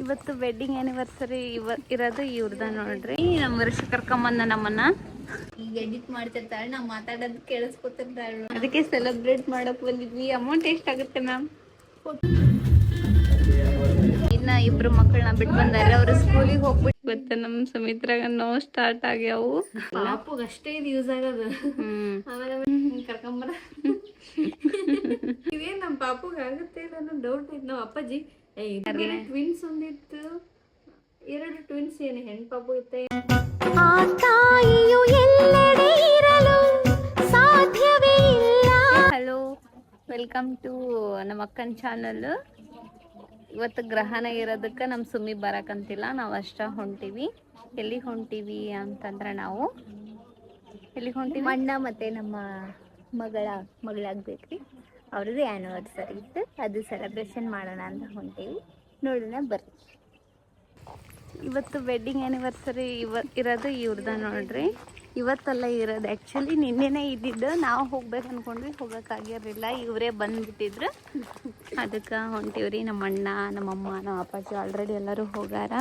ಇವತ್ತು wedding anniversary ಇವ ಇರೋದು ಇವ್ರದ ನೋಡ್ರಿ. ನಮ್ಮ ವರ್ಷ ಕರ್ಕೊಂಬಂದ ನಮ್ಮನ್ನ. ಈಗ ಎಡಿಟ್ ಮಾಡ್ತಿರ್ತಾಳೆ ನಾವು ಮಾತಾಡೋದು ಕೇಳಿಸ್ಕೊತಿರ್ತಾಳೆ ಅದಕ್ಕೆ ಸೆಲೆಬ್ರೇಟ್ ಮಾಡಕ್ ಬಂದಿದ್ವಿ. ಅಮೌಂಟ್ ಎಷ್ಟಾಗುತ್ತೆ ಮ್ಯಾಮ್ ಇನ್ನ ಇಬ್ರು ಮಕ್ಕಳನ್ನ ಬಿಟ್ಟು ಬಂದಾರೆ. ಅವ್ರ ಸ್ಕೂಲಿಗೆ ಹೋಗ್ಬಿಟ್ಟು ಗೊತ್ತ ನಮ್ ಸುಮಿತ್ರಾಗ ನೋವು ಸ್ಟಾರ್ಟ್ ಆಗ್ಯಾವು. ಪಾಪುಗ ಅಷ್ಟೇ ಇದು ಯೂಸ್ ಆಗೋದು. ಆಮೇಲೆ ಕರ್ಕೊಂಬರ ಇದೇನ್ ನಮ್ಮ ಪಾಪುಗ ಆಗುತ್ತೆ ಅನ್ನೋ ಡೌಟ್ ಐತ್ ನಾವ್ ಅಪ್ಪಾಜಿ ಟ್ವಿನ್ಸ್ ಒಂದಿತ್ತು. ಎರಡು ಟ್ವಿನ್ಸ್ ಏನು ಹೆಣ್ ಪಾಪು ಇತ್ತೆ ಆ ತಾಯಿಯು ಎಲ್ಲೆಡೆ ಇರಲು ಸಾಧ್ಯವೇ ಇಲ್ಲ. ಹಲೋ ವೆಲ್ಕಮ್ ಟು ನಮ್ಮ ಅಕ್ಕನ ಚಾನಲ್ ಇವತ್ತು ಗ್ರಹಣ ಇರೋದಕ್ಕೆ ನಮ್ಮ ಸುಮ್ಮಿ ಬರಕಂತಿಲ್ಲ ನಾವು ಅಷ್ಟ ಹೊಂಟೀವಿ. ಎಲ್ಲಿಗೆ ಹೊಂಟೀವಿ ಅಂತಂದ್ರೆ ನಾವು. ಎಲ್ಲಿಗೆ ಹೊಂಟೀವಿ? ಅಣ್ಣ ಮತ್ತೆ ನಮ್ಮ ಮಗಳ ಮಗಳಾಗ್ಬೇಕ್ರಿ. ಅವ್ರದ್ದು ಆ್ಯನಿವರ್ಸರಿ ಇತ್ತು. ಅದು ಸೆಲೆಬ್ರೇಷನ್ ಮಾಡೋಣ ಅಂತ ಹೊಂಟೀವಿ. ನೋಡೋಣ ಬರ್ರಿ. ಇವತ್ತು ವೆಡ್ಡಿಂಗ್ ಆ್ಯನಿವರ್ಸರಿ ಇವ, ಇರೋದು ಇವ್ರದ ನೋಡ್ರಿ. ಇವತ್ತಲ್ಲ ಇರೋದು ಆ್ಯಕ್ಚುಲಿ ನಿನ್ನೆನೇ ಇದ್ದಿದ್ದು. ನಾವು ಹೋಗ್ಬೇಕು ಅನ್ಕೊಂಡ್ವಿ. ಹೋಗೋಕ್ಕಾಗಿರಲಿಲ್ಲ ಇವರೇ ಬಂದ್ಬಿಟ್ಟಿದ್ರು. ಅದಕ್ಕೆ ಹೊಂಟೀವ್ರಿ ನಮ್ಮ ಅಣ್ಣ ನಮ್ಮಮ್ಮ ನಮ್ಮ ಅಪ್ಪಾಜಿ ಆಲ್ರೆಡಿ ಎಲ್ಲರೂ ಹೋಗಾರ.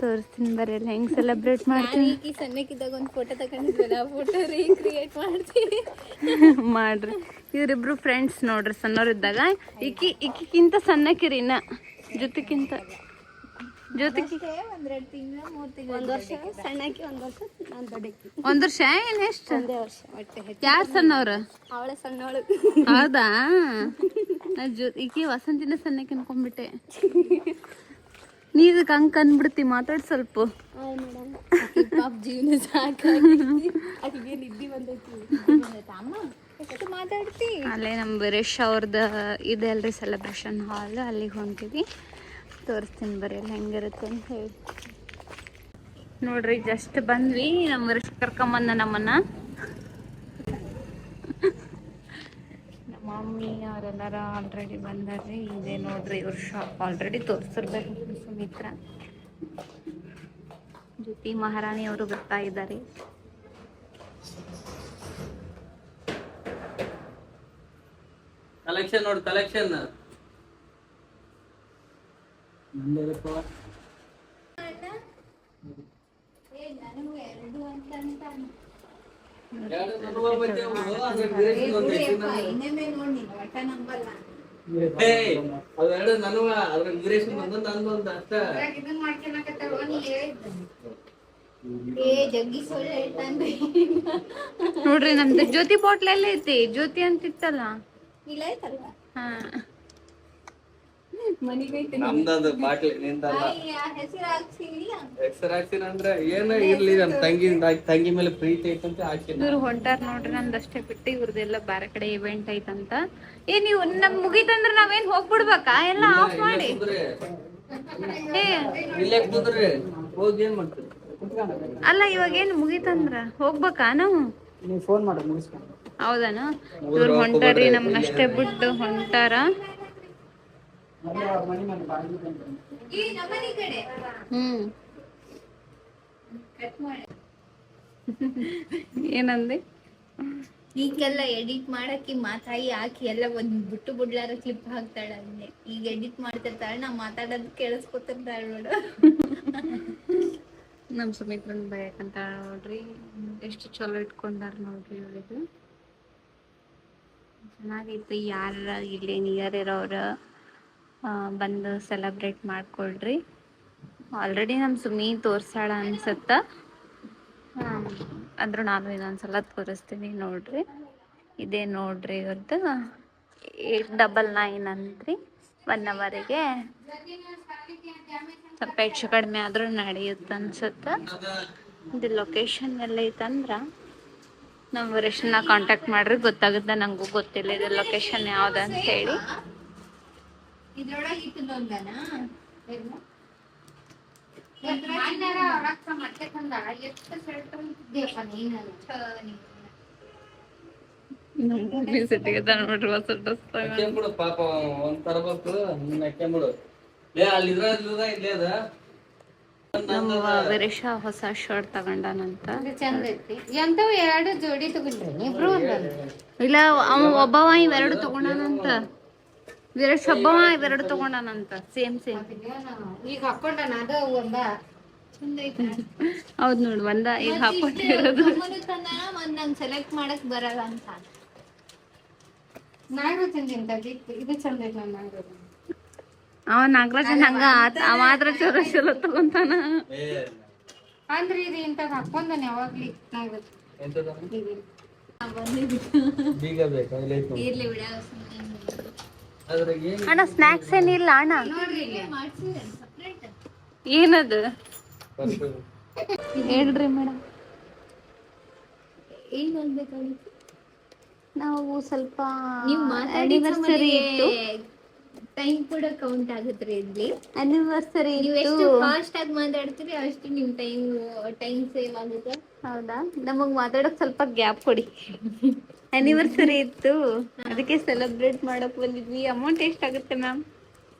ತೋರಿಸ್ತೀನಿ ಬರೆಯಲ್ಲ ಹೆಂಗೆ ಸೆಲೆಬ್ರೇಟ್ ಮಾಡ್ತೀನಿ? ಈಗ ಸಣ್ಣಕ್ಕಿದ್ದಾಗ ಒಂದು ಫೋಟೋ ತಗೊಂಡಿದ್ವಲ್ಲ ಆ ಫೋಟೋ ರೀಕ್ರಿಯೇಟ್ ಮಾಡ್ತೀನಿ. ಮಾಡ್ರಿ. ಇವರಿಬ್ರು ಫ್ರೆಂಡ್ಸ್ ನೋಡ್ರಿ ಸಣ್ಣವರಿದ್ದಾಗ. ಇಕ್ಕಿ ಇಕ್ಕಿಕ್ಕಿಂತ ಸಣ್ಣಕ್ಕಿರಿ ಇನ್ನ. ಜೊತೆಗಿಂತ ಜೊತೆಗೆ ಒಂದೆರಡು ತಿಂಗಳು ಮೂರು ತಿಂಗಳು ಒಂದು ವರ್ಷ ಸಣ್ಣಕ್ಕೆ ಒಂದು ವರ್ಷ ನಾನು ದೊಡ್ಡಕ್ಕೆ. ಒಂದ್ ವರ್ಷ ಏನ್ ಎಷ್ಟು? ಒಂದೇ ವರ್ಷ ಒಟ್ಟೆ ಯಾರು ಸಣ್ಣವ್ರ? ಅವಳ ಸಣ್ಣವಳು. ಹೌದಾ? ನಾ ಜೊ ಈಕಿ ವಸಂತಿನ ಸಣ್ಣಕ್ಕೆ ಅನ್ಕೊಂಡ್ಬಿಟ್ಟೆ. ನೀ ಇದಕ್ಕೆ ಹಂಗೆ ಅಂದ್ಬಿಡ್ತಿ ಮಾತಾಡ್ ಸ್ವಲ್ಪ. ಜೀವನ ಮಾತಾಡ್ತಿ? ಅಲ್ಲೇ ನಮ್ಮ ವೀರೇಶ್ ಅವ್ರದ್ದು ಇದೆ ಅಲ್ರಿ ಸೆಲೆಬ್ರೇಷನ್ ಹಾಲ್ ಅಲ್ಲಿಗೆ ಹೊಂಟಿವಿ ತೋರಿಸ್ತೀನಿ ಬರೀ ಅಲ್ಲಿ ಹೆಂಗಿರುತ್ತೆ ಅಂತ ಹೇಳಿ. ನೋಡ್ರಿ ಜಸ್ಟ್ ಬಂದ್ವಿ. ನಮ್ಮ ವೀರೇಶ್ ಕರ್ಕೊಂಬಂದ ನಮ್ಮನ್ನ ನಮ್ಮ ಮಮ್ಮಿ ಅವರೆಲ್ಲರ ಆಲ್ರೆಡಿ ಬಂದಾರ್ರಿ ಇದೆ ನೋಡ್ರಿ ಇವ್ರ ಶಾಪ್ ಆಲ್ರೆಡಿ ತೋರಿಸಿರ್ಬೇಕು ಸುಮಿತ್ರ. ಜ್ಯೋತಿ ಮಹಾರಾಣಿ ಅವರು ಬರ್ತಾ ಇದ್ದಾರೆ. ಕಲೆಕ್ಷನ್ ನೋಡಿ ಕಲೆಕ್ಷನ್ ಅವೆರಡು ಅದ್ರ ಬಂದ ನಂದು ಒಂದು ಅಷ್ಟ ನೋಡ್ರಿ ನಮ್ದು ಜ್ಯೋತಿ ಬಾಟ್ಲ್ ಎಲ್ಲ ಐತಿ. ಜ್ಯೋತಿ ಅಂತಿತ್ತಲ್ಲ? ಇಲ್ಲ ಐತಲ್ವ? ಹಾ. ನಮ್ದದು ಬಾಟ್ಲಿ ನಿಂದಲ್ಲ? ಹೆಸರು ಹಾಕ್ಸಿನ ಅಂದ್ರೆ ಏನ ಇರ್ಲಿ ನಮ್ ತಂಗಿ ತಂಗಿ ಮೇಲೆ ಪ್ರೀತಿ ಐತಂತ ಹಾಕಿನ ಇವ್ರು ಹೊಂಟಾರ ನೋಡ್ರಿ ಅಷ್ಟೇ ಬಿಟ್ಟು ಇವ್ರದೆಲ್ಲ ಬೇರೆ ಕಡೆ ಇವೆಂಟ್ ಐತಂತ. ಏ ನೀವು ನಮ್ ಮುಗೀತಂದ್ರ ನಾವೇನ್ ಹೋಗ್ಬಿಡ್ಬೇಕಾ? ಎಲ್ಲ ಆಫ್ ಮಾಡಿ. ಹೋಗಿ ಏನ್ ಮಾಡ್ತೀರಿ? ಅಲ್ಲ ಇವಾಗ ಏನ್ ಮುಗೀತಂದ್ರ? ಹೋಗ್ಬೇಕಾ ನಾವು? ನೀವು ಫೋನ್ ಮಾಡು ಮುಗಿಸ್ಕೊಂಡು ಹೌದಾನ? ಇವ್ರು ಹೊಂಟಾರಿ ನಮ್ಗಷ್ಟೇ ಬಿಟ್ಟು ಹೊಂಟಾರ. ಏನಂದೆ? ಈಗೆಲ್ಲ ಎಡಿಟ್ ಮಾಡಕ್ಕೆ ಮಾತಾಯಿ ಹಾಕಿ ಎಲ್ಲ ಒಂದ್ ಬಿಟ್ಟು ಬಿಡ್ಲಾರ ಕ್ಲಿಪ್ ಹಾಕ್ತಾಳ ಅಂದೆ ಈಗ ಎಡಿಟ್ ಮಾಡ್ತಿರ್ತಾಳೆ ನಾ ಮಾತಾಡೋದು ಕೇಳಿಸ್ಕೊತಿರ್ತಾಳ ನೋಡು. ನಮ್ ಸುಮಿತ್ರನ್ ಬಯಕಂತ ನೋಡ್ರಿ. ಎಷ್ಟು ಚಲೋ ಇಟ್ಕೊಂಡಾರ ನೋಡ್ರಿ ಅವ್ರಿಗೆ ಚೆನ್ನಾಗೈತಿ ಯಾರ ಇಲ್ಲಿ ನಿಯರ್ ಇರೋರ. ಬಂದು ಸೆಲೆಬ್ರೇಟ್ ಮಾಡ್ಕೊಳ್ರಿ. ಆಲ್ರೆಡಿ ನಮ್ಮ ಸುಮಿ ತೋರ್ಸಾಳ ಅನ್ಸತ್ತ. ಅಂದ್ರೆ ನಾನು ಇನ್ನೊಂದ್ಸಲ ತೋರಿಸ್ತೀನಿ ನೋಡ್ರಿ. ಇದೇ ನೋಡ್ರಿ ಇವ್ರದ್ದು ಏಟ್ ಡಬಲ್ ನೈನ್ ಅಂತ್ರಿ. ಒನ್ ಅವರಿಗೆ ಸ್ವಲ್ಪ ಹೆಚ್ಚು ಕಡಿಮೆ ಆದ್ರೂ ನಡೆಯುತ್ತೆ ಅನ್ಸುತ್ತೆ. ಇದು ಲೊಕೇಶನ್ ಎಲ್ಲ ಐತಂದ್ರ ನಮ್ಮ ವರೇಶನ್ನ ಕಾಂಟ್ಯಾಕ್ಟ್ ಮಾಡ್ರಿ. ಗೊತ್ತಾಗುತ್ತೆ ನಂಗೂ ಗೊತ್ತಿಲ್ಲ ಇದು ಲೊಕೇಶನ್ ಯಾವ್ದು ಅಂತ ಹೇಳಿ ಇದ್ರೊಳಗೆ ಇಟ್ಟದೊಂದನ ನೋಡ್ರಿ ಹೊಸ ಡ್ರೆಸ್ ಹಾಕ್ಯಂಬಿಡು ಪಾಪ ಒಂದ್ ತರಬೇಕು ನಿನ್ನ ಹಾಕ್ಯಂಬಿಡು ಲೇ ಅಲ್ಲಿ ಇದ್ರ ಇಲ್ಲೇ ಅದ. ನಮ್ಮ ವರೇಶ ಹೊಸ ಶರ್ಟ್ ತಗೊಂಡಾನಂತ ಚಂದ ಐತಿ. ಎಂತವು ಎರಡು ಜೋಡಿ ತಗೊಂಡ್ರಿ? ಇಬ್ರು ಇಲ್ಲ ಅವ ಒಬ್ಬವ ಇವೆರಡು ತಗೊಂಡಾನಂತ. ವೀರೇಶ್ ಶಬ್ಬವ ಇವೆರಡು ತಗೊಂಡಾನಂತ ಸೇಮ್ ಸೇಮ್ ಈಗ ಹಾಕೊಂಡನ ಅದ ಒಂದ. ಹೌದ್ ನೋಡ್ ಒಂದ ಈಗ ಹಾಕೊಂಡಿರೋದು ಮತ್ ಸೆಲೆಕ್ಟ್ ಮಾಡಕ್ ಬರಲ್ಲ ಅಂತ. ನಾಗರ ಚಂದ ಇದು ಚಂದ ಐತಿ ನನ್ನ ಅವ ನಾಗರಾಜನ್ ಹಂಗ ಆತ ಅವ ಆದ್ರ ಚಲೋ ಚಲೋ ತಗೊಂತಾನ. ಅಂದ್ರೆ ಇದು ಇಂತದ್ ಹಾಕೊಂಡಾನ ಯಾವಾಗ್ಲಿ ನಾಗರ ಬೀಗ ಬೇಕಾ? ಇಲ್ಲ ಐತೆ. ಇರ್ಲಿ ಬಿಡ ಅಣ್ಣ ಸ್ನಾಕ್ಸ್ ಏನಿಲ್ಲ ಅಣ್ಣ. ಏನದು? ಹೇಳ್ರಿ ಮೇಡಮ್. ಏನ್ ನಾವು ಸ್ವಲ್ಪ ನೀವು ಆನಿವರ್ಸರಿ ಇತ್ತು. ಟೈಮ್ ಕೂಡ ಕೌಂಟ್ ಆಗುತ್ತೆ ಇಲ್ಲಿ. ಆನಿವರ್ಸರಿ ನೀವು ಎಷ್ಟು ಫಾಸ್ಟ್ ಆಗಿ ಮಾತಾಡ್ತೀರಿ ಅಷ್ಟು ನಿಮ್ ಟೈಮ್ ಟೈಮ್ ಸೇವ್ ಆಗುತ್ತೆ? ಹೌದಾ? ನಮಗ್ ಮಾತಾಡಕ್ ಸ್ವಲ್ಪ ಗ್ಯಾಪ್ ಕೊಡಿ. ಆನಿವರ್ಸರಿ ಇತ್ತು. ಅದಕ್ಕೆ ಸೆಲೆಬ್ರೇಟ್ ಮಾಡಕ್ ಬಂದಿದ್ವಿ. ಅಮೌಂಟ್ ಎಷ್ಟಾಗುತ್ತೆ ಮ್ಯಾಮ್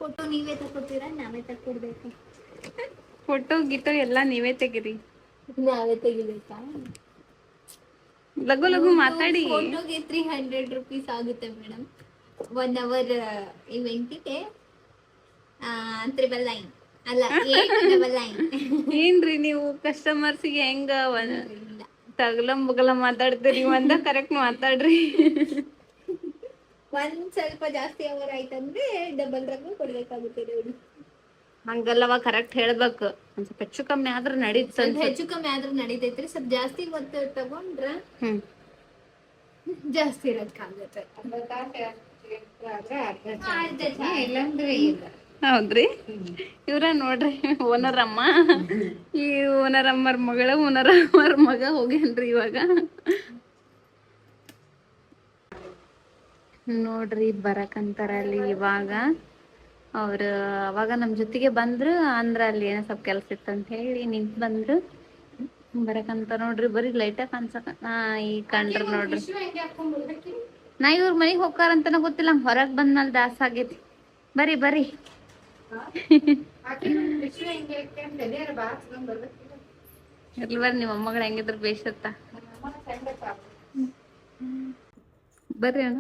ಫೋಟೋ ನೀವೇ ತಗೋತೀರಾ? ನಾವೇ ತಕ್ಕೊಡ್ಬೇಕು. ಫೋಟೋ ಗಿಟೋ ಎಲ್ಲ ನೀವೇ ತೆಗಿರಿ. ನಾವೇ ತೆಗಿಬೇಕಾ? ಲಘು ಲಘು ಮಾತಾಡಿ. ಫೋಟೋಗೆ ತ್ರೀ ಹಂಡ್ರೆಡ್ ರುಪೀಸ್ ಆಗುತ್ತೆ ಮೇಡಮ್ ಒನ್ ಅವರ್ ಇವೆಂಟಿಗೆ ತ್ರಿಬಲ್ ಲೈನ್ ಅಲ್ಲ ಏಟ್ ಡಬಲ್ ಲೈನ್ ಏನ್ರಿ ನೀವು? ಕಸ್ಟಮರ್ಸ್ಗೆ ಹೆಂಗ? ತಗಲಂ ಬಗಲ ಮಾತಾಡ್ತೀರಿ ಒಂದ ಕರೆಕ್ಟ್ ಮಾತಾಡ್ರಿ. ಒಂದ್ ಸ್ವಲ್ಪ ಜಾಸ್ತಿ ಅವರ್ ಆಯ್ತಂದ್ರೆ ಡಬಲ್ ರೊಕ್ಕ ಕೊಡ್ಬೇಕಾಗುತ್ತೆ ನೋಡಿ. ಹಂಗಲ್ಲವ ಕರೆಕ್ಟ್ ಹೇಳ್ಬೇಕು. ಒಂದ್ ಸ್ವಲ್ಪ ಹೆಚ್ಚು ಕಮ್ಮಿ ಆದ್ರೆ ನಡೀತ್ ಸ್ವಲ್ಪ ಹೆಚ್ಚು ಕಮ್ಮಿ ಆದ್ರೆ ನಡೀತೈತ್ರಿ. ಸ್ವಲ್ಪ ಜಾಸ್ತಿ ಒತ್ತ ತಗೊಂಡ್ರ ಹ್ಮ್. ಜಾಸ್ತಿ ಚಾ- ಇಲ್ಲಂದ್ರೆ ಇಲ್ಲ. ಹೌದ್ರಿ? ಇವ್ರ ನೋಡ್ರಿ, ಓನರಮ್ಮ. ಈ ಓನರಮ್ಮರ ಮಗಳ, ಓನರಮ್ಮರ ಮಗ ಹೋಗ್ಯಾನ್ರಿ ಇವಾಗ. ನೋಡ್ರಿ ಬರಕಂತಾರ ಅಲ್ಲಿ ಇವಾಗ. ಅವ್ರ ಅವಾಗ ನಮ್ ಜೊತೆಗೆ ಬಂದ್ರು ಅಂದ್ರ ಅಲ್ಲಿ ಏನ ಸ್ವಲ್ಪ ಕೆಲ್ಸ ಇತ್ತು ಅಂತ ಹೇಳಿ ನಿಂತ್ ಬಂದ್ರು. ಬರಕಂತ ನೋಡ್ರಿ, ಬರೀ ಲೈಟ ಕಾಣ್ಸಕ ಈ ಕಂಡ್ರ ನೋಡ್ರಿ. ನಾ ಇವ್ರ ಮನೆಗ್ ಹೋಗ್ತಾರಂತನ ಗೊತ್ತಿಲ್ಲ, ಹೊರಗ್ ಬಂದ್ಮೇಲೆ ದಾಸ ಆಗೈತಿ. ಬರ್ರಿ ಬರ್ರಿ ಇರ್ಲಿ ನಿಮ್ಮ ಅಮ್ಮಗಳ ಹೆಂಗಿದ್ರು ಬೇಸತ್ತ ಬರ್ರಿ ಅಣ್ಣ.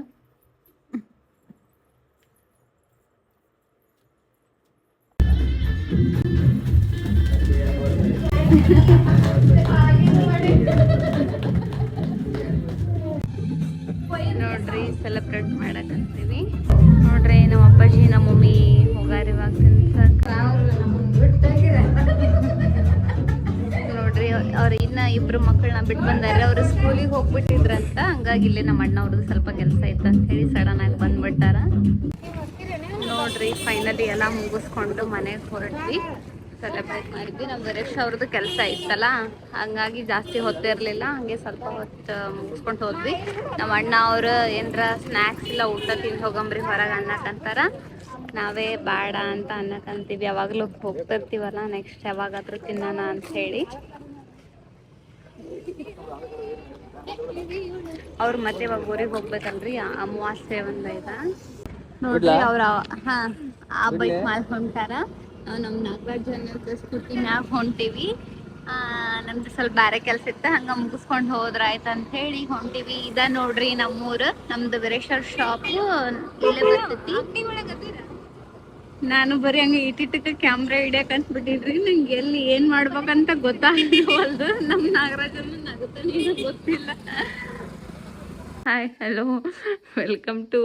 ನೋಡ್ರಿ ಸೆಲೆಬ್ರೇಟ್ ಮಾಡಕಂತೀವಿ ಮಕ್ಕಳನ್ನ ಬಿಟ್ಟು ಬಂದಾರೆ, ಅವರು ಸ್ಕೂಲಿಗೆ ಹೋಗ್ಬಿಟ್ಟಿದ್ರಂತ ಹಂಗಾಗಿ ಇಲ್ಲಿ ನಮ್ಮ ಅಣ್ಣ ಅವ್ರದ್ದು ಸ್ವಲ್ಪ ಕೆಲಸ ಇತ್ತು ಅಂತ ಹೇಳಿ ಸಡನ್ ಆಗಿ ಬಂದ್ಬಿಟ್ಟಾರ. ನೋಡ್ರಿ ಫೈನಲಿ ಎಲ್ಲ ಮುಗಿಸ್ಕೊಂಡು ಮನೆಗೆ ಹೊರಟ್ವಿ. ಸೆಲೆಬ್ರೇಟ್ ಮಾಡಿದ್ವಿ. ನಮ್ಮ ವರೇಶ್ ಅವ್ರದ್ದು ಕೆಲಸ ಇತ್ತಲ್ಲ, ಹಂಗಾಗಿ ಜಾಸ್ತಿ ಹೊತ್ತಿರಲಿಲ್ಲ ಹಂಗೆ ಸ್ವಲ್ಪ ಹೊತ್ತು ಮುಗಿಸ್ಕೊಂಡು ಹೋದ್ವಿ. ನಮ್ಮ ಅಣ್ಣ ಅವರು ಏನರ ಸ್ನ್ಯಾಕ್ಸ್ ಇಲ್ಲ, ಊಟ ತಿಂದು ಹೋಗಂಬ್ರಿ, ಹೊರಗೆ ಅನ್ನಕಂತಾರ ನಾವೇ ಬೇಡ ಅಂತ ಅನ್ನಕಂತೀವಿ ಯಾವಾಗಲೂ ಹೋಗ್ತಿರ್ತೀವಲ್ಲ ನೆಕ್ಸ್ಟ್ ಯಾವಾಗಾದ್ರೂ ತಿನ್ನೋಣ ಅಂತ ಹೇಳಿ. ಅವ್ರು ಮತ್ತೆ ಇವಾಗ ಊರಿಗೆ ಹೋಗ್ಬೇಕಲ್ರಿ? ಅಮಾವಾಸ್ಯೆ ಒಂದ್ ಐದ ನೋಡ್ರಿ ಅವ್ರ ಹಾ ಆ ಬೈಕ್ ಮಾಲ್ ಹೊಂಟಾರ ನಾವ್ ನಮ್ ನಾಗರಾಜ್ ಸ್ಕೂಟಿ ಮ್ಯಾಗ ಹೊಂಟಿವಿ. ಆ ನಮ್ದು ಸ್ವಲ್ಪ ಬ್ಯಾರೆ ಕೆಲ್ಸ ಇತ್ತ. ಹಂಗ ಮುಗಿಸ್ಕೊಂಡ್ ಹೋದ್ರ ಆಯ್ತ ಅಂತ ಹೇಳಿ ಹೊಂಟಿವಿ. ಇದ ನೋಡ್ರಿ ನಮ್ಮೂರ್. ನಮ್ದು ವೀರೇಶ್ವರ್ ಶಾಪ್ ಇಲ್ಲೇ ಬರ್ತೈತಿ. ನಾನು ಬರೀ ಹಂಗ ಇಟ್ಟಿಟ್ಟಕ್ಕೆ ಕ್ಯಾಮ್ರಾ ಹಿಡಿಯಕಂತ ಬಿಟ್ಟಿದ್ರಿ ನಂಗೆ ಎಲ್ಲಿ ಏನ್ ಮಾಡ್ಬೇಕಂತ ಗೊತ್ತಾಗವಲ್ದು ನಮ್ ನಾಗರಾಜನ ನಗುತ್ತಾನೆ ಗೊತ್ತಿಲ್ಲ. Hi hello welcome to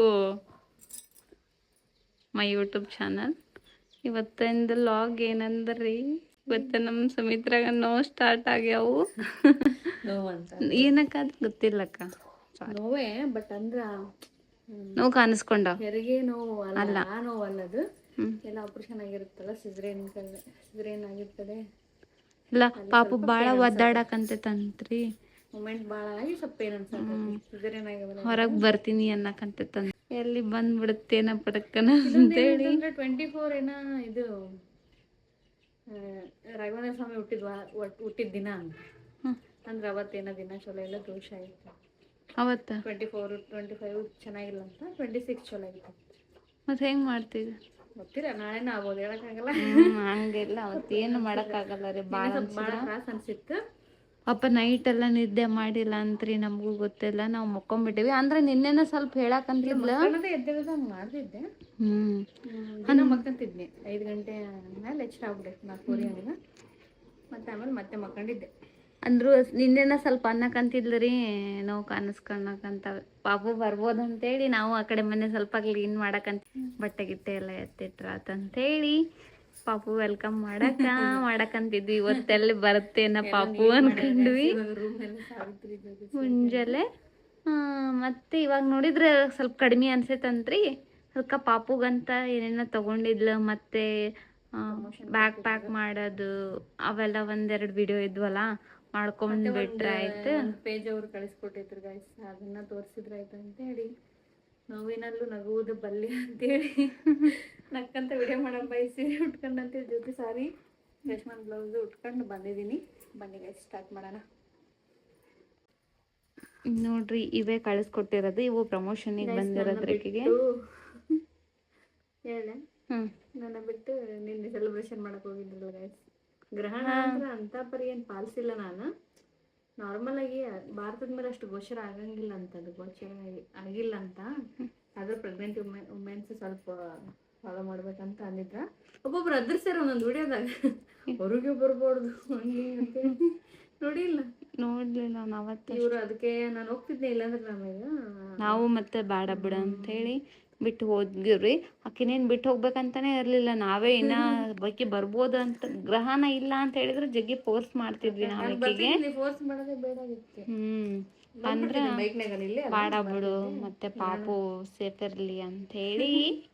my YouTube channel ಇವತ್ತಿಂದ ಲಾಗ್ ಏನಂದ್ರಿ? ಇವತ್ತ ನಮ್ಮ ಸುಮಿತ್ರಾಗ ನೋವು ಸ್ಟಾರ್ಟ್ ಆಗ್ಯಾವು. ಏನಕ್ಕಾದ್ ಗೊತ್ತಿಲ್ಲಕ್ಕ. ನೋವೇ ಬಟ್ ಅಂದ್ರ ನೋವು ಕಾಣಿಸ್ಕೊಂಡ. ಹೆರಿಗೆ ನೋವು ಅಲ್ಲ ನೋವು ಹ್ಮ್. ಎಲ್ಲ ಆಪರೇಷನ್ ಆಗಿರುತ್ತಲ್ಲ ಸಿಜ್ರೇನ್ ಸಿಜ್ರೇನ್ ಆಗಿರ್ತದೆ. ಇಲ್ಲ ಪಾಪು ಬಾಳ ಒದ್ದಾಡಕಂತೈತಂತ್ರಿ ಮೂಮೆಂಟ್ ಭಾಳ ಆಗಿ ಸ್ವಲ್ಪ ಏನ್ ಅನ್ಸತ್ತೆ. ಸಿಜ್ರೇನ್ ಆಗಿರೋದು ಹೊರಗ್ ಬರ್ತೀನಿ ಅನ್ನಕಂತೈತಂತ ಎಲ್ಲಿ ಬಂದ್ಬಿಡುತ್ತೇನ ಪಡಕ್ಕನ ಅಂತೇಳಿ. ಟ್ವೆಂಟಿ ಫೋರ್ ಏನ ಇದು ರಾಘವೇಂದ್ರ ಸ್ವಾಮಿ ಹುಟ್ಟಿದ್ವ ಹುಟ್ಟಿದ ದಿನ ಅಂತ. ಅಂದ್ರೆ ಅವತ್ತೇನ ದಿನ ಚಲೋ ಇಲ್ಲ ದೋಷ ಆಯ್ತು ಅವತ್ತ? ಟ್ವೆಂಟಿ ಫೋರ್ ಟ್ವೆಂಟಿ ಫೈವ್ ಚೆನ್ನಾಗಿಲ್ಲ ಅಂತ ಟ್ವೆಂಟಿ ಸಿಕ್ಸ್ ಚಲೋ ಆಗಿತ್ತು. ಮತ್ತೆ ಹೆಂಗ್ ಮಾಡ್ತೀವಿ ಗೊತ್ತಿಲ್ಲ ನಾಳೆನ ಆಗ್ಬೋದು ಹೇಳಕ್ಕಾಗಲ್ಲ ಹಂಗಿಲ್ಲ ಅವತ್ತೇನು ಮಾಡಕ್ಕಾಗಲ್ಲ ರೀ ಭಾಳ ಭಾಳ ತ್ರಾಸ ಅನ್ಸಿತ್ತು. ಪಾಪ ನೈಟ್ ಎಲ್ಲ ನಿದ್ದೆ ಮಾಡಿಲ್ಲ ಅಂತ್ರಿ ನಮಗೂ ಗೊತ್ತಿಲ್ಲ ನಾವು ಮಕ್ಕೊಂಬಿಟ್ಟಿವಿ. ಅಂದ್ರೆ ನಿನ್ನೆನ ಸ್ವಲ್ಪ ಹೇಳಕಂತಿದ್ಲ ಅನ್ನೋದೇ ಎದ್ದೇಳೋದು ಹಂಗೆ ಮಾಡ್ತಿದ್ದೆ. ಹ್ಮ್. ದಿನ ಮಕ್ಕಂತಿದ್ನಿ ಐದು ಗಂಟೆ ಮೇಲೆ ಎಚ್ಚರ ಆಗ್ಬಿಟ್ಟೈತೆ ನಾಲ್ಕೂವರೆ ಹಂಗೆ. ಮತ್ತೆ ಆಮೇಲೆ ಮತ್ತೆ ಮಕ್ಕಂಡಿದ್ದೆ ಅಂದ್ರು ನಿನ್ನೆನ ಸ್ವಲ್ಪ ಅನ್ನಕ್ಕಂತಿದ್ಲು ರೀ ನೋವು ಕಾಣಿಸ್ಕೊಳಕಂತ ಪಾಪು ಬರ್ಬೋದು ಅಂತೇಳಿ ನಾವು ಆ ಕಡೆ ಮನೆ ಸ್ವಲ್ಪ ಕ್ಲೀನ್ ಮಾಡಕಂತ ಬಟ್ಟೆ ಗಿಟ್ಟೆ ಎಲ್ಲ ಎತ್ತಿಟ್ರಾತಂತೇಳಿ ಪಾಪು ವೆಲ್ಕಮ್ ಮಾಡಕ ಮಾಡಕಂತಿದ್ವಿ. ಇವತ್ತೆಲ್ಲಿ ಬರುತ್ತೇನ ಪಾಪು ಅನ್ಕೊಂಡ್ವಿ. ಮುಂಜಾನೆ. ಮತ್ತೆ ಇವಾಗ ನೋಡಿದ್ರೆ ಸ್ವಲ್ಪ ಕಡಿಮೆ ಅನ್ಸೈತಂತ್ರಿ. ಅದಕ್ಕೆ ಪಾಪುಗಂತ ಏನೇನೋ ತಗೊಂಡಿದ್ಲು ಮತ್ತೆ ಬ್ಯಾಗ್ ಪ್ಯಾಕ್ ಮಾಡೋದು ಅವೆಲ್ಲ ಒಂದೆರಡು ವಿಡಿಯೋ ಇದ್ವಲ್ಲ ಮಾಡ್ಕೊಂಡ್ ಬಿಟ್ರೆ ಆಯ್ತು. ಪೇಜ್ ಅವ್ರು ಕಳಿಸ್ಕೊಟ್ಟಿದ್ರು ಗಾಯ್ಸ್ ಅದನ್ನ ತೋರಿಸಿದ್ರೆ ಆಯ್ತು ಅಂತ ಹೇಳಿ. ನೋವಿನಲ್ಲೂ ನಗುವುದು ಬಲ್ಲಿ ಅಂತೇಳಿ ನಕ್ಕಂತ ವಿಡಿಯೋ ಮಾಡೋ ಬಯಸಿ ಉಟ್ಕೊಂಡಂತೇಳಿ ಜೊತೆ ಸಾರಿ ರೇಷ್ಮನ್ ಬ್ಲೌಸ್ ಉಟ್ಕೊಂಡು ಬಂದಿದ್ದೀನಿ. ಬನ್ನಿ ಗಾಯ್ಸ್ ಸ್ಟಾರ್ಟ್ ಮಾಡೋಣ. ನೋಡ್ರಿ ಇವೇ ಕಳಿಸ್ಕೊಟ್ಟಿರೋದು ಇವು ಪ್ರಮೋಷನ್ ಬಂದಿರೋದ್ರಿಗೆ ಹೇಳ. ಹ್ಮ್. ನನ್ನ ಬಿಟ್ಟು ನಿನ್ನೆ ಸೆಲೆಬ್ರೇಷನ್ ಮಾಡಕ್ ಹೋಗಿದ್ರಲ್ಲ ಗೈಸ್ ಗ್ರಹಣ ಅಂದ್ರೆ ಅಂತ ಪರಿ ಏನ್ ಪಾಲಿಸಿಲ್ಲ ನಾನು. ನಾರ್ಮಲ್ ಆಗಿ ಭಾರತದ ಮೇಲೆ ಅಷ್ಟು ಗೋಚರ ಆಗಂಗಿಲ್ಲ ಅಂತ ಅದು ಗೋಚರ ಆಗಿ- ಆಗಿಲ್ಲ ಅಂತ. ಆದ್ರೆ ಪ್ರೆಗ್ನೆಂಟ್ ವುಮೆನ್ಸ್ ಸ್ವಲ್ಪ ಫಾಲೋ ಮಾಡ್ಬೇಕಂತ ಅಂದಿದ್ರ ಒಬ್ಬೊಬ್ರು ಅದ್ರಸ್ಯಾರ ಒಂದೊಂದು ವಿಡಿಯೋದಾಗ. ಹೊರಗೆ ಬರ್ಬಾರ್ದು ಹಂಗೆ ಅಂತ ನೋಡಿಲ್ಲ. ನೋಡ್ಲಿಲ್ಲ ನಾವತ್ತ ಇವ್ರು ಅದಕ್ಕೆ ನಾನು ಹೋಗ್ತಿದ್ದೆ ಇಲ್ಲಾಂದ್ರೆ ನಮಗೆ ನಾವು ಮತ್ತೆ ಬೇಡ ಬಿಡ ಅಂತ ಹೇಳಿ ಬಿಟ್ಟು ಹೋದ್ಗಿವ್ರಿ ಆಕಿನೇನ್ ಬಿಟ್ಟು ಹೋಗ್ಬೇಕಂತಾನೆ ಇರಲಿಲ್ಲ. ನಾವೇ ಇನ್ನ ಬಗ್ಗೆ ಬರ್ಬೋದು ಅಂತ ಗ್ರಹಣ ಇಲ್ಲ ಅಂತ ಹೇಳಿದ್ರೆ ಜಗ್ಗಿ ಫೋರ್ಸ್ ಮಾಡ್ತಿದ್ವಿ ನಾವು ಹ್ಮ್. ಅಂದ್ರ ಬಾಡ ಬಿಡು ಮತ್ತೆ ಪಾಪು ಸೇಫ್ ಇರ್ಲಿ ಅಂತ ಹೇಳಿ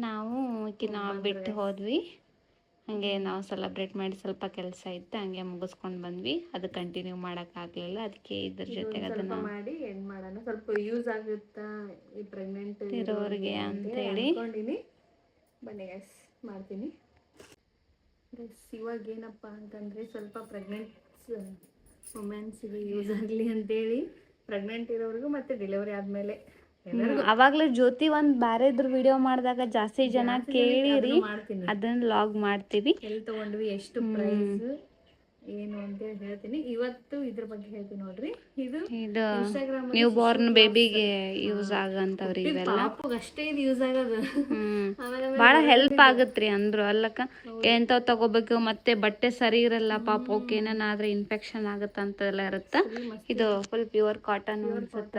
ನಾವು ಆಕಿನ ಬಿಟ್ಟು ಹೋದ್ವಿ. ಹಂಗೆ ನಾವು ಸೆಲೆಬ್ರೇಟ್ ಮಾಡಿ ಸ್ವಲ್ಪ ಕೆಲಸ ಇತ್ತು ಹಂಗೆ ಮುಗಿಸ್ಕೊಂಡು ಬಂದ್ವಿ. ಅದು ಕಂಟಿನ್ಯೂ ಆಗಲಿಲ್ಲ. ಅದಕ್ಕೆ ಇದ್ರ ಜೊತೆಗೆ ಅದನ್ನ ಮಾಡಿ ಎಂಡ್ ಮಾಡೋಣ? ಸ್ವಲ್ಪ ಯೂಸ್ ಆಗುತ್ತಾ? ಈ ಪ್ರೆಗ್ನೆಂಟ್ ಇರೋರಿಗೆ ಅಂತೇಳಿ. ಅನ್ಕೊಂಡಿನಿ. ಬನ್ನಿ ಗೈಸ್ ಮಾಡ್ತೀನಿ. ಗೈಸ್ ಇವಾಗ ಏನಪ್ಪ ಅಂತಂದ್ರೆ ಸ್ವಲ್ಪ ಪ್ರೆಗ್ನೆಂಟ್ ವುಮೆನ್ಸ್ಗೆ ಯೂಸ್ ಆಗಲಿ ಅಂತೇಳಿ ಪ್ರೆಗ್ನೆಂಟ್ ಇರೋರಿಗೂ ಮತ್ತೆ ಡೆಲಿವರಿ ಆದ್ಮೇಲೆ. ಅವಾಗ್ಲೇ ಜ್ಯೋತಿ ಒಂದ್ ಬ್ಯಾರೆದ್ರ ವಿಡಿಯೋ ಮಾಡಿದಾಗ ಜಾಸ್ತಿ ಜನ ಕೇಳಿರಿ. ಅದನ್ನ ಲಾಗ್ ಮಾಡ್ತೀವಿ. ಎಲ್ಲಿ ತಗೊಂಡ್ವಿ ಎಷ್ಟು ಪ್ರೈಸ್ ಏನು ಅಂತ ಹೇಳ್ತೀನಿ. ಇವತ್ತು ಇದ್ರ ಬಗ್ಗೆ ಹೇಳ್ತೀನಿ ನೋಡ್ರಿ. ಇದು ಇದು ಇನ್ಸ್ಟಾಗ್ರಾಮ್ ನ್ಯೂ ಬಾರ್ನ್ ಬೇಬಿಗೆ ಯೂಸ್ ಆಗಂತವ್ರಿ ಇವೆಲ್ಲ. ಅಷ್ಟೇ ಇದು ಯೂಸ್ ಆಗೋದು. ಬಹಳ ಹೆಲ್ಪ್ ಆಗತ್ರಿ ಅಂದ್ರು. ಅಲ್ಲಕ್ಕ ಎಂತ ತಗೋಬೇಕು ಮತ್ತೆ ಬಟ್ಟೆ ಸರಿ ಇರಲ್ಲ ಪಾಪ ಓಕೆ ಏನಾದ್ರೆ ಇನ್ಫೆಕ್ಷನ್ ಆಗತ್ತಂತೆಲ್ಲ ಇರುತ್ತ? ಇದು ಫುಲ್ ಪ್ಯೂರ್ ಕಾಟನ್ ಅನ್ಸುತ್ತ?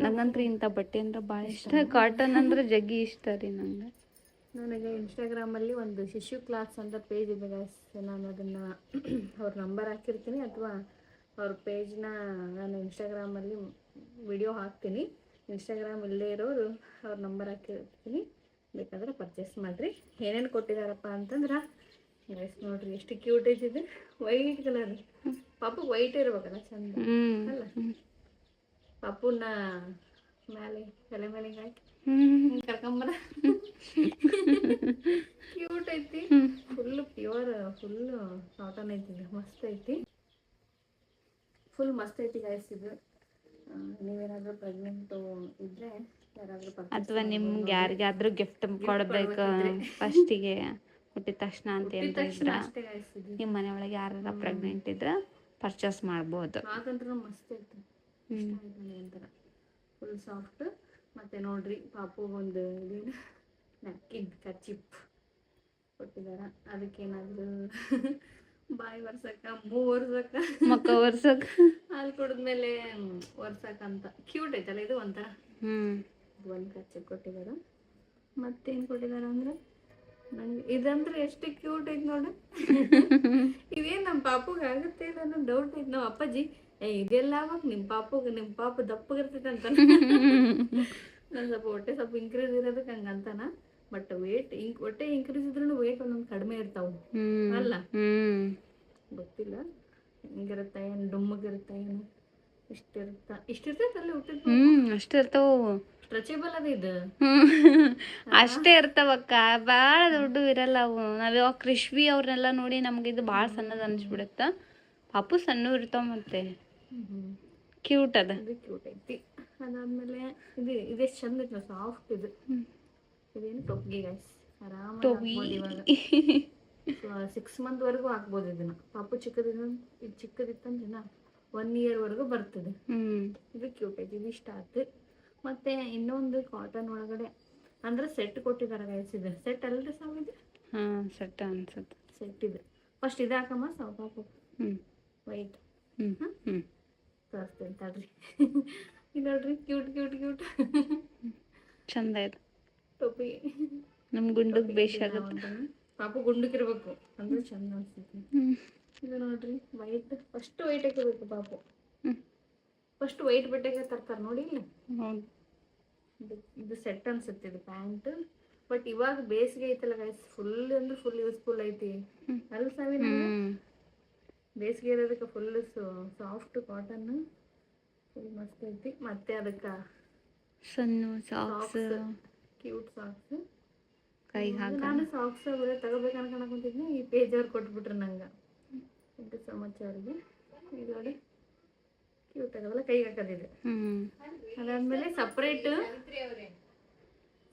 ನಂಗಂತ್ರಿ ಇಂಥ ಬಟ್ಟೆ ಅಂದ್ರೆ ಭಾಳ ಇಷ್ಟ ಕಾಟನ್ ಅಂದ್ರೆ ಜಗ್ಗಿ ಇಷ್ಟ ರೀ ನಂಗೆ. ನನಗೆ ಇನ್ಸ್ಟಾಗ್ರಾಮಲ್ಲಿ ಒಂದು ಶಿಶು ಕ್ಲಾಸ್ ಅಂತ ಪೇಜ್ ಇದೆ ಗೈಸ್ ನಾನು ಅದನ್ನು ಅವ್ರ ನಂಬರ್ ಹಾಕಿರ್ತೀನಿ ಅಥವಾ ಅವ್ರ ಪೇಜ್ನ ನಾನು ಇನ್ಸ್ಟಾಗ್ರಾಮಲ್ಲಿ ವಿಡಿಯೋ ಹಾಕ್ತೀನಿ. ಇನ್ಸ್ಟಾಗ್ರಾಮ್ ಇಲ್ಲೇ ಇರೋರು ಅವ್ರ ನಂಬರ್ ಹಾಕಿರ್ತೀನಿ. ಬೇಕಾದ್ರೆ ಪರ್ಚೇಸ್ ಮಾಡಿರಿ. ಏನೇನು ಕೊಟ್ಟಿದಾರಪ್ಪ ಅಂತಂದ್ರೆ ಗೈಸ್ ನೋಡ್ರಿ ಎಷ್ಟು ಕ್ಯೂಟ್ ಇದೆ. ವೈಟ್ ಕಲರ್ ಪಾಪ ವೈಟ್ ಇರ್ಬೇಕಲ್ಲ ಚಂದ. ಹ್ಮ್ ಅಲ್ಲ? ಪಾಪುನ ಮೇಲೆ ತಲೆ ಮೇಲೆ ಹಾಕಿ. ಕರ್ಕೊಂಬರ ಕ್ಯೂಟ್ ಐತಿ. ಫುಲ್ ಪ್ಯೂರ್ ಫುಲ್ ಕಾಟನ್ ಐತಿ. ಮಸ್ತ್ ಐತಿ. ಫುಲ್ ಮಸ್ತ್ ಐತಿ ಗಾಯ್ಸ್ ಇದು. ನೀವೇನಾದ್ರೂ ಪ್ರೆಗ್ನೆಂಟ್ ಇದ್ರೆ ಯಾರಾದ್ರೂ ಅಥವಾ ನಿಮ್ಗೆ. ಯಾರಿಗಾದ್ರೂ ಗಿಫ್ಟ್ ಕೊಡ್ಬೇಕು ಫಸ್ಟಿಗೆ ಹುಟ್ಟಿದ ತಕ್ಷಣ ಅಂತ ಏನಿದ್ರ ಒಳಗೆ ನಿಮ್ಮ ಮನೆಯೊಳಗೆ ಯಾರ ಪ್ರೆಗ್ನೆಂಟ್ ಇದ್ರ ಪರ್ಚೇಸ್ ಮಾಡ್ಬೋದು. ಮಸ್ತ್ ಐತಿ ಇಷ್ಟ ಆಯ್ತು ನನಗೆ ಒಂಥರ ಫುಲ್ ಸಾಫ್ಟ್ ಮತ್ತೆ ನೋಡ್ರಿ ಪಾಪು ಒಂದು ಇದೇನು ನಕ್ಕಿದ್ ಕಚಿಪ್ ಕೊಟ್ಟಿದಾರ. ಅದಕ್ಕೇನಾದ್ರು ಬಾಯಿ ಒರ್ಸಕ್ಕ ಮೂ ಒರ್ಸಕ್ಕ. ಮಕ್ಕ ಒರ್ಸಕ್ಕ ಹಾಲು ಕುಡಿದ್ಮೇಲೆ ಒರ್ಸಕ್ಕಂತ ಕ್ಯೂಟ್ ಐತಲ್ಲ ಇದು ಒಂಥರ. ಹ್ಮ್. ಒಂದು ಕಚಿಪ್ ಕೊಟ್ಟಿದಾರ. ಮತ್ತೇನು ಕೊಟ್ಟಿದಾರ ಅಂದ್ರೆ ನಂಗೆ ಇದಂದ್ರೆ ಎಷ್ಟು ಕ್ಯೂಟ್ ಐತ್ ನೋಡು. ಇದೇನ್ ನಮ್ಮ ಪಾಪುಗೆ ಆಗುತ್ತೆ ಇಲ್ಲ ಅನ್ನೋ ಡೌಟ್ ಐತಿ ನಮ್ಮ ಅಪ್ಪಾಜಿ. ಏ ಇದೆಲ್ಲ ಆವಾಗ ನಿಮ್ಮ ಪಾಪುಗೆ ನಿಮ್ಮ ಪಾಪ ದಪ್ಪಗಿರ್ತೈತೆ ಅಂತ ನಾನು ಸ್ವಲ್ಪ ಹೊಟ್ಟೆ ಸ್ವಲ್ಪ ಇನ್ಕ್ರೀಸ್ ಇರೋದಕ್ಕೆ ಹಂಗಂತಾನ ಬಟ್ ವೇಟ್ ಇಂಕ್ ಹೊಟ್ಟೆ ಇನ್ಕ್ರೀಸ್ ಇದ್ರೂ ವೇಟ್ ಒಂದೊಂದು ಕಡಿಮೆ ಇರ್ತಾವು. ಅಲ್ಲ? ಗೊತ್ತಿಲ್ಲ. ಹೆಂಗಿರುತ್ತೆ ಏನು ಡುಮ್ಮಗಿರುತ್ತ ಏನು? ಇಷ್ಟಿರುತ್ತ ಇಷ್ಟಿರ್ತೈತೆ ಅಲ್ಲಿ ಹುಟ್ಟಿದ ಅಷ್ಟೇ ಇರ್ತಾವ. ಸ್ಟ್ರೆಚಬಲ್ ಅದ ಇದು? ಅಷ್ಟೇ ಇರ್ತಾವಕ್ಕ. ಭಾಳ ದೊಡ್ಡ ಇರಲ್ಲ ಅವು. ನಾವ್ ಇವಾಗ ಕೃಷ್ವಿ ಅವ್ರನ್ನೆಲ್ಲ ನೋಡಿ ನಮ್ಗೆ ಇದು ಭಾಳ ಸಣ್ಣದ ಅನ್ಸ್ಬಿಡುತ್ತ. ಪಾಪು ಸಣ್ಣ ಇರ್ತಾವ ಮತ್ತೆ. ಕ್ಯೂಟ್ ಅದ. ಇದು ಕ್ಯೂಟ್ ಐತಿ. ಅದಾದ್ಮೇಲೆ ಇದು ಇದೆಷ್ಟು ಚಂದ ಐತಿ ಸಾಫ್ಟ್ ಇದು. ಇದೇನು ಟೊಪ್ಗೆ ಗೈಸ್ ಆರಾಮ್ ಸಿಕ್ಸ್ ಮಂತ್ ಮಂತ್ವರೆಗೂ ಹಾಕ್ಬೋದು ಇದನ್ನ. ಪಾಪು ಚಿಕ್ಕದಿನ ಇದು ಚಿಕ್ಕದಿತ್ತಂದ್ರೆ ಒನ್ ಇಯರ್ವರೆಗೂ ಬರ್ತದೆ. ಹ್ಮ್. ಇದು ಕ್ಯೂಟ್ ಐತಿ ಇದು ಇಷ್ಟ ಆಯ್ತು ಮತ್ತೆ ಇನ್ನೊಂದು ಕಾಟನ್ ಒಳಗಡೆ ಅಂದ್ರೆ ಸೆಟ್ ಕೊಟ್ಟಿದ್ದಾರೆ ಗೈಸ್ ಇದು. ಸೆಟ್ ಅಲ್ರಿ ಸಾವ್ ಇದು? ಹಾ ಸೆಟ್ ಅನ್ಸುತ್ತೆ. ಸೆಟ್ ಇದೆ. ಫಸ್ಟ್ ಇದು ಹಾಕಮ್ಮ ಸಾವು ಪಾಪು. ಹ್ಮ್. ವೈಟ್ ಹ್ಮ್ ಹ್ಮ್. ತೋರಿಸ್ತೇನೆ ತಡ್ರಿ. ನೋಡ್ರಿ ಕ್ಯೂಟ್ ಕ್ಯೂಟ್ ಕ್ಯೂಟ್ ಚಂದ ಇದೆ. ಟೋಪಿ. ನಮ್ ಗುಂಡಗ್ ಬೇಷ್ ಆಗುತ್ತೆ. ಪಾಪು ಗುಂಡಕ್ಕಿರ್ಬೇಕು ಅಂದ್ರೆ ಚಂದ ಅನ್ಸುತ್ತೆ. ಇದು ನೋಡ್ರಿ ವೈಟ್ ಫಸ್ಟ್ ವೈಟ್ ಹಾಕಬೇಕು ಪಾಪು. ಫಸ್ಟ್ ವೈಟ್ ಬಟ್ಟೆಗೆ ತರ್ತಾರೆ ನೋಡಿ ಇಲ್ಲ. ಇದು ಸೆಟ್ ಅನ್ಸುತ್ತೆ ಇದು ಪ್ಯಾಂಟ್ ಬಟ್ ಇವಾಗ ಬೇಸಿಗೆ ಐತಲ್ಲ ಗೈಸ್ ಫುಲ್ ಅಂದ್ರೆ ಫುಲ್ ಯೂಸ್ಫುಲ್ ಐತಿ. ಹ್ಮ್. ಬೇಸಿಗೆ ಇರೋದಕ್ಕೆ ಫುಲ್ ಸಾಫ್ಟ್ ಕಾಟನ್ ಫುಲ್ ಮಸ್ತ್ ಐತಿ. ಮತ್ತೆ ಅದಕ್ಕೆ ಸಣ್ಣ ಸಾಕ್ಸ್ ಕ್ಯೂಟ್ ಸಾಕ್ಸ್ ಕೈಗೆ ಹಾಕ ನಾನು ಸಾಕ್ಸ್ ಬರೀ ತಗೋಬೇಕು ಅನ್ಕೊಂಡಕೊಂತಿದ್ನಿ ಈ ಪೇಜ್ ಅವ್ರು ಕೊಟ್ಬಿಟ್ರು ನಂಗೆ. ಥ್ಯಾಂಕ್ ಯು ಸೊ ಮಚ್ ಅವ್ರಿಗೆ ಇದು ನೋಡಿ ಕ್ಯೂಟ್ ಆಗಲ್ಲ ಕೈಗೆ ಹಾಕೋದಿದೆ. ಅದಾದ್ಮೇಲೆ ಸಪ್ರೇಟ್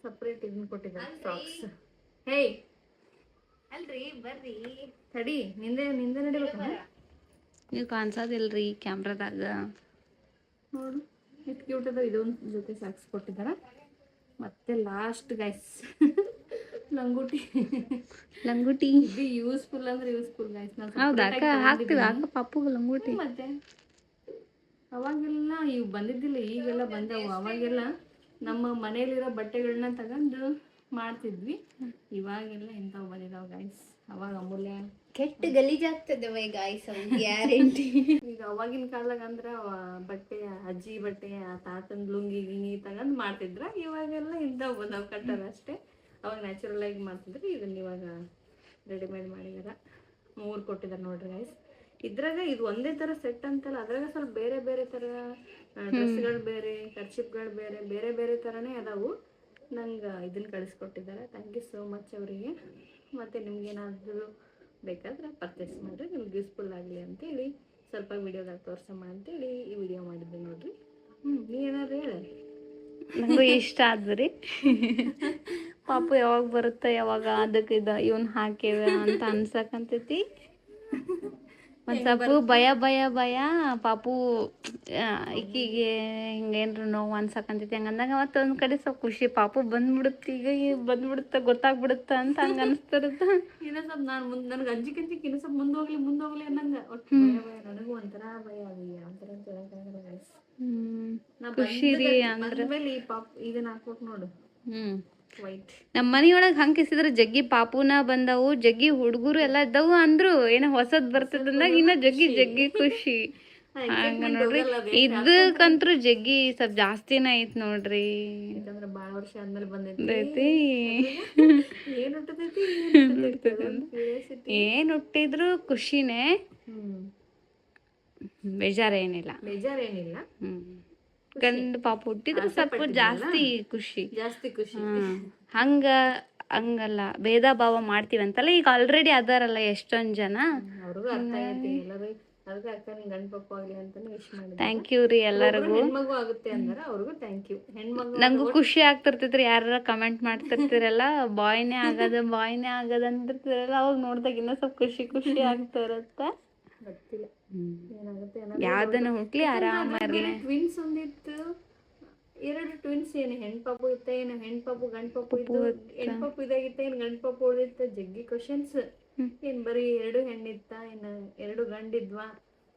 ಸಪ್ರೇಟ್ ಇದನ್ನ ಕೊಟ್ಟಿದ್ದಾರೆ ಸಾಕ್ಸ್ ಹೇಯ್. ಅಲ್ರಿ ಬರ್ರಿ. ತಡಿ ನಿಂದೆ ನಿಂದೆ ನಡಿಬೇಕಲ್ಲ ನೀವು ಕಾಣಿಸೋದಿಲ್ರಿ ಕ್ಯಾಮ್ರಾದಾಗ. ನೋಡು ಎಷ್ಟು ಕ್ಯೂಟ್ ಅದ ಇದೊಂದು ಜೊತೆ ಸಾಕ್ಸ್ ಕೊಟ್ಟಿದ್ದಾರ ಮತ್ತೆ ಲಾಸ್ಟ್ ಗೈಸ್ ಲಂಗೂಟಿ. ಲಂಗೂಟಿ. ಇದು ಯೂಸ್ಫುಲ್ ಅಂದ್ರೆ ಯೂಸ್ಫುಲ್ ಗೈಸ್. ಹೌದಾ? ಅಕ್ಕ ಹಾಕ್ತೀವಿ ಅಕ್ಕ ಪಪ್ಪು ಲಂಗೂಟಿ. ಮತ್ತೆ? ಅವಾಗೆಲ್ಲ ಇವು ಬಂದಿದ್ದಿಲ್ಲ ಈಗೆಲ್ಲ ಬಂದವು. ಅವಾಗೆಲ್ಲ ನಮ್ಮ ಮನೆಯಲ್ಲಿರೋ ಬಟ್ಟೆಗಳನ್ನ ತಗೊಂಡು ಮಾಡ್ತಿದ್ವಿ. ಇವಾಗೆಲ್ಲ ಇಂಥವು ಬಂದಿದಾವ ಗೈಸ್. ಅವಾಗ ಅಮೂಲ್ಯ ಕೆಟ್ಟ ಗಲೀಜಾಗ್ತದೆ ಗಾಯ್ಸ್ ಗ್ಯಾರಂಟಿ ಈಗ ಅವಾಗಿನ ಕಾಲದಾಗ ಅಂದ್ರ ಬಟ್ಟೆ ಅಜ್ಜಿ ಬಟ್ಟೆ ಆ ತಾತನ ಲುಂಗಿ ಗಿಂಗಿ ತಗೊಂಡ್ ಮಾಡ್ತಿದ್ರ. ಇವಾಗೆಲ್ಲ ಇಂಥವು ಬಂದವ್ ಕಟ್ಟರ ಅಷ್ಟೇ. ಅವಾಗ ನ್ಯಾಚುರಲ್ ಆಗಿ ಮಾಡ್ತಿದ್ರು. ಇದನ್ನ ಇವಾಗ ರೆಡಿಮೇಡ್ ಮಾಡಿದಾರ. ಮೂರು ಕೊಟ್ಟಿದಾರ ನೋಡ್ರಿ ಗೈಸ್ ಇದ್ರಾಗ ಇದು ಒಂದೇ ತರ ಸೆಟ್ ಅಂತಲ್ಲ ಅದ್ರಾಗ ಸ್ವಲ್ಪ ಬೇರೆ ಬೇರೆ ತರ ಡ್ರೆಸ್ಗಳು ಬೇರೆ ಕರ್ಚಿಪ್ಗಳು ಬೇರೆ ಬೇರೆ ಬೇರೆ ತರನೇ ಅದಾವು. ನಂಗೆ ಇದನ್ನ ಕಳಿಸ್ಕೊಟ್ಟಿದ್ದಾರೆ ಥ್ಯಾಂಕ್ ಯು ಸೋ ಮಚ್ ಅವರಿಗೆ. ಮತ್ತು ನಿಮ್ಗೇನಾದರೂ ಬೇಕಾದ್ರೆ ಪರ್ಚೇಸ್ ಮಾಡಿರಿ ನಿಮ್ಗೆ ಯೂಸ್ಫುಲ್ ಆಗಲಿ ಅಂತೇಳಿ, ಸ್ವಲ್ಪ ವೀಡಿಯೋದಾಗ ತೋರ್ಸಮ್ಮ ಅಂತೇಳಿ ಈ ವಿಡಿಯೋ ಮಾಡಿದ್ದೆ ನೋಡಿರಿ. ಹ್ಞೂ ನೀ ಏನಾದ್ರು ಹೇಳ. ನಂಗೂ ಇಷ್ಟ ಆದ್ರಿ. ಪಾಪ ಯಾವಾಗ ಬರುತ್ತೆ, ಯಾವಾಗ ಅದಕ್ಕೆ ಇದು, ಇವನ್ ಹಾಕಿದ ಅಂತ ಅನ್ಸಕಂತೈತಿ. ಒಂದ್ ಸ್ವಲ್ಪ ಭಯ ಭಯ ಭಯ. ಪಾಪು ಇಕ್ಕಿಗೆ ಈಕಿಗೆ ಹಿಂಗೇನ್ರ ನೋವು ಅನ್ಸಕಂತೈತಿ. ಹಂಗಂದಾಗ ಮತ್ತೆ ಒಂದ್ ಕಡೆ ಸ್ವಲ್ಪ ಖುಷಿ. ಪಾಪು ಬಂದ್ಬಿಡುತ್ತೆ ಈಗ ಬಂದ್ಬಿಡುತ್ತೆ ಗೊತ್ತಾಗ್ಬಿಡುತ್ತ ಅಂತ ಹಂಗ ಅನಿಸ್ತಿರುತ್ತ. ಇನ್ನೂ ಸ್ವಲ್ಪ ನಾನು ಮುಂದೆ ನನಗೆ ಅಂಜಿಕೆ ಅಂಜಿಕೆ ಇನ್ನೂ ಸ್ವಲ್ಪ ಮುಂದೆ ಹೋಗ್ಲಿ ಮುಂದೆ ಹೋಗ್ಲಿ ಅನ್ನಂಗ. ಒಟ್ಟು ಭಯ ಭಯ. ನನಗೂ ಒಂಥರ ಭಯ ಒಂಥರ ಖುಷಿ ರೀ ಅಂದ್ರೆ. ಮೇಲೆ ಈ ಪಾಪ್ ಇದನ್ನ ಹಾಕ್ಬೇಕು ನೋಡು. ಹ್ಮ್. ನಮ್ಮ ಮನಿಯೊಳಗೆ ಹಂಕಿಸಿದ್ರೆ ಜಗ್ಗಿ ಪಾಪುನ ಬಂದವು ಜಗ್ಗಿ ಹುಡುಗರು ಎಲ್ಲ ಇದ್ದವು ಅಂದ್ರು ಏನೋ ಹೊಸದ್ ಬರ್ತದಂದಾಗ ಇನ್ನ ಜಗ್ಗಿ ಜಗ್ಗಿ ಖುಷಿ. ಹಂಗ ನೋಡ್ರಿ. ಇದಕ್ಕಂತ್ರು ಜಗ್ಗಿ ಸ್ವಲ್ಪ ಜಾಸ್ತಿನ ಐತ್ ನೋಡ್ರಿ. ವರ್ಷ ಆದ್ಮೇಲೆ ಬಂದೈತಿ. ಏನ್ ಹುಟ್ಟಿದ್ರು ಖುಷಿನೇ. ಬೇಜಾರೇನಿಲ್ಲ ಬೇಜಾರೇನಿಲ್ಲ ಹ್ಮ್. ಗಂಡು ಪಾಪ ಹುಟ್ಟಿದ್ರೆ ಸ್ವಲ್ಪ ಜಾಸ್ತಿ ಖುಷಿ. ಜಾಸ್ತಿ ಖುಷಿ. ಹಂಗ ಹಂಗಲ್ಲ. ಭೇದ ಭಾವ ಮಾಡ್ತೀವಿ ಅಂತಲ್ಲ ಈಗ ಆಲ್ರೆಡಿ ಅದಾರಲ್ಲ ಎಷ್ಟೊಂದ್ ಜನ. ಆಗೈತಿ ಥ್ಯಾಂಕ್ ಯು ರೀ ಎಲ್ಲರಿಗೂ. ನಂಗೂ ಖುಷಿ ಆಗ್ತಿರ್ತೈತ್ರಿ ಯಾರ ಕಮೆಂಟ್ ಮಾಡ್ತಿರ್ತೀರಲ್ಲ ಬಾಯ್ನೇ ಆಗದ ಬಾಯ್ನೇ ಆಗದ ಅಂತಿರ್ತಿರಲ್ಲ ಅವಾಗ ನೋಡ್ದಾಗ ಇನ್ನೂ ಸ್ವಲ್ಪ ಖುಷಿ ಖುಷಿ ಗೊತ್ತಿಲ್ಲ. ಏನಾಗುತ್ತೆ ಯಾವ್ದನ್ನ ಹುಟ್ಲಿ ಆರಾಮ ಟ್ವಿನ್ಸ್ ಒಂದಿತ್ತು. ಎರಡು ಟ್ವಿನ್ಸ್ ಏನು ಹೆಣ್ಪಾಪು ಇತ್ತ ಏನು ಹೆಣ್ಪಾಪು ಗಂಡ್ ಪಾಪು ಇತ್ತು? ಹೆಣ್ಪಾಪು ಇದಾಗಿತ್ತ ಏನು ಗಂಡ್ ಪಾಪು ಉಳಿದಿತ್ತ ಜಗ್ಗಿ ಕ್ವಶನ್ಸ್ ಏನ್ ಬರೀ ಎರಡು ಹೆಣ್ಣಿತ್ತ ಏನು ಎರಡು ಗಂಡಿದ್ವಾ?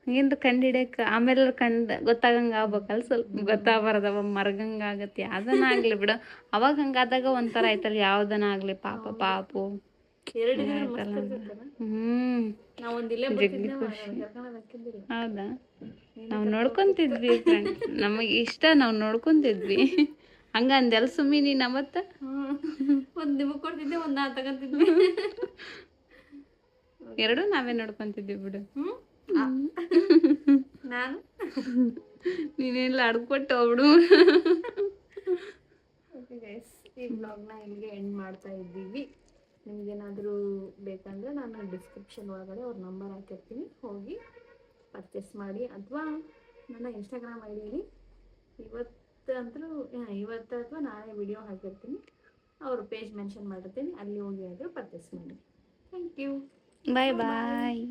ಹಿಂಗಿಂದ ಕಂಡು ಹಿಡಿಯಕ್ಕೆ ಆಮೇಲೆ ಕಂಡ ಗೊತ್ತಾಗಂಗ ಆಗ್ಬೇಕಲ್ಲ ಸ್ವಲ್ಪ ಗೊತ್ತಾಗಬಾರ್ದವ ಮರಗಂಗ ಆಗತ್ತೆ. ಯಾವ್ದನ ಆಗ್ಲಿ ಬಿಡು. ಅವಾಗ ಹಂಗಾದಾಗ ಒಂಥರ ಆಯ್ತಲ್ಲ ಯಾವ್ದನ ಆಗ್ಲಿ ಪಾಪ ಪಾಪು. ಹೌದಾ? ನಾವು ನೋಡ್ಕೊಂತಿದ್ವಿ ನಮಗೆ ಇಷ್ಟ ನಾವು ನೋಡ್ಕೊಂತಿದ್ವಿ. ಹಂಗ ಅಂದೆಲ್ಲ ಸುಮ್ಮಿ ನೀನ್ ಮತ್ತ ಒಂದ್ ನಿಮಗ್ ಕೊಡ್ತಿದ್ದೆ ಒಂದ್ ನಾ ತಗೊಂತಿದ್ವಿ ಎರಡು ನಾವೇ ನೋಡ್ಕೊಂತಿದ್ವಿ ಬಿಡು. ನಾನು? ನೀನೆಲ್ಲ ಅಡ್ಕೊಟ್ಟು ಗೈಸ್ ಈ ಬ್ಲಾಗ್ನ ಇಲ್ಲಿಗೆ ಎಂಡ್ ಮಾಡ್ತಾ ಇದ್ದೀವಿ. ನಿಮ್ಗೇನಾದರೂ ಬೇಕಂದ್ರೆ ನಾನು ಡಿಸ್ಕ್ರಿಪ್ಷನ್ ಒಳಗಡೆ ಅವ್ರ ನಂಬರ್ ಹಾಕಿರ್ತೀನಿ. ಹೋಗಿ ಪರ್ಚೇಸ್ ಮಾಡಿ ಅಥವಾ ನನ್ನ ಇನ್ಸ್ಟಾಗ್ರಾಮ್ ಐ ಇವತ್ತು ಅಂತೂ ಇವತ್ತು ಅಥವಾ ನಾಳೆ ವಿಡಿಯೋ ಹಾಕಿರ್ತೀನಿ. ಅವ್ರ ಪೇಜ್ ಮೆನ್ಷನ್ ಮಾಡಿರ್ತೀನಿ. ಅಲ್ಲಿ ಹೋಗಿ ಆದರೂ ಪರ್ಚೇಸ್ ಮಾಡಿ. Thank you bye bye